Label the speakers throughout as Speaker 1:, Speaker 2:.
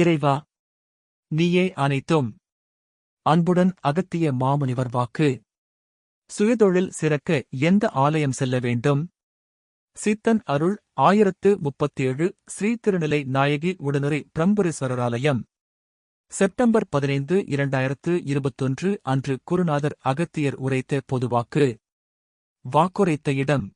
Speaker 1: இறைவா நீயே அனைத்தும். அன்புடன் அகத்திய மாமுனிவர் வாக்கு. சுயதொழில் சிறக்க எந்த ஆலயம் செல்ல வேண்டும்? சித்தன் அருள் ஆயிரத்து முப்பத்தேழு ஸ்ரீ திருநிலை நாயகி உடனுரை பிரம்புரீஸ்வரர் ஆலயம். செப்டம்பர் பதினைந்து இரண்டாயிரத்து இருபத்தொன்று அன்று குருநாதர் அகத்தியர் உரைத்த பொதுவாக்கு வாக்குரைத்த இடம்.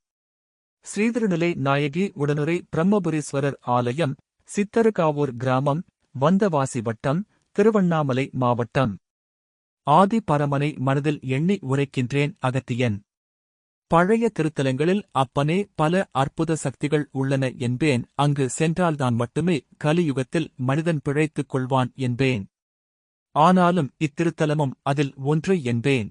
Speaker 1: ஸ்ரீதிருநிலை நாயகி உடனுரை பிரம்மபுரீஸ்வரர் ஆலயம் சித்தருகாவூர் கிராமம் வந்தவாசி வட்டம் திருவண்ணாமலை மாவட்டம். ஆதி பரமனை மனதில் எண்ணி உரைக்கின்றேன் அகத்தியன். பழைய திருத்தலங்களில் அப்பனே பல அற்புத சக்திகள் உள்ளன என்பேன் அங்கு சென்றால்தான் மட்டுமே கலியுகத்தில் மனிதன் பிழைத்துக் கொள்வான் என்பேன். ஆனாலும் இத்திருத்தலமும் அதில் ஒன்று என்பேன்.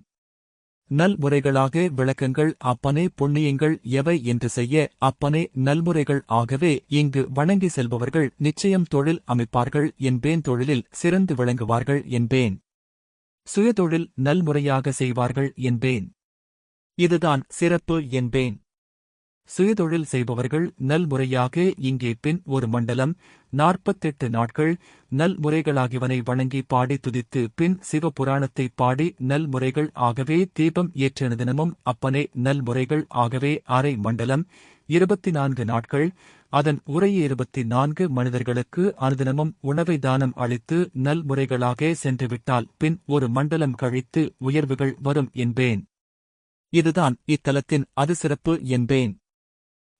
Speaker 1: நல்முறைகளாக விளக்கங்கள் அப்பனே புண்ணியங்கள் எவை என்று செய்ய அப்பனே நல்முறைகள் ஆகவே இங்கு வணங்கி செல்பவர்கள் நிச்சயம் தொழில் அமைப்பார்கள் என்பேன் தொழிலில் சிறந்து விளங்குவார்கள் என்பேன். சுயதொழில் நல்முறையாக செய்வார்கள் என்பேன். இதுதான் சிறப்பு என்பேன். சுயதொழில் செய்பவர்கள் நல்முறையாக இங்கே பின் ஒரு மண்டலம் நாற்பத்தெட்டு நாட்கள் நல்முறைகளாகியவனை வணங்கி பாடி துதித்து பின் சிவபுராணத்தை பாடி நல்முறைகள் ஆகவே தீபம் ஏற்றின தினமும் அப்பனே நல்முறைகள் ஆகவே அரை மண்டலம் இருபத்தி நான்கு நாட்கள். அதன் உரைய இருபத்தி நான்கு மனிதர்களுக்கு அனுதினமும் உணவை தானம் அளித்து நல்முறைகளாக சென்றுவிட்டால் பின் ஒரு மண்டலம் கழித்து உயர்வுகள் வரும் என்பேன். இதுதான் இத்தலத்தின் அதிசிறப்பு என்பேன்.